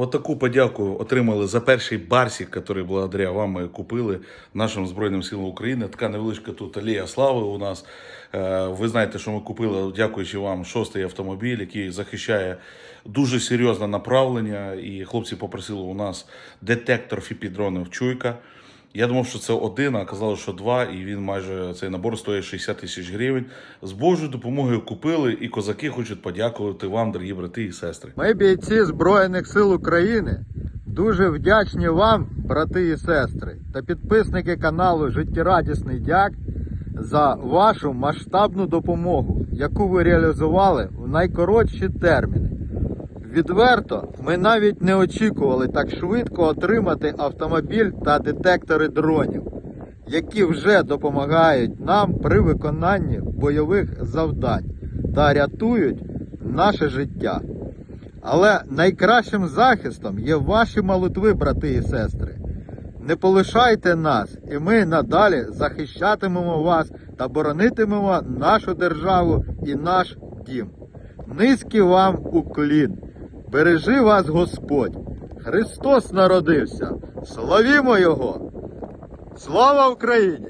От таку подяку отримали за перший барсик, який благодаря вам ми купили нашим Збройним силам України. Така невеличка тут алія слави у нас. Е, Ви знаєте, що ми купили, дякуючи вам, шостий автомобіль, який захищає дуже серйозне направлення. І хлопці попросили у нас детектор фіпідронів Чуйка. Я думав, що це один, а казали, що два, і він майже цей набор стоїть 60 тисяч гривень. З Божою допомогою купили, і козаки хочуть подякувати вам, дорогі брати і сестри. Ми бійці Збройних сил України. Дуже вдячні вам, брати і сестри, та підписники каналу Життєрадісний Дяк за вашу масштабну допомогу, яку ви реалізували в найкоротші терміни. Відверто, ми навіть не очікували так швидко отримати автомобіль та детектори дронів, які вже допомагають нам при виконанні бойових завдань та рятують наше життя. Але найкращим захистом є ваші молитви, брати і сестри. Не полишайте нас, і ми надалі захищатимемо вас та боронитимемо нашу державу і наш дім. Низький вам уклін. Бережи вас Господь. Христос народився. Славімо Його! Слава Україні!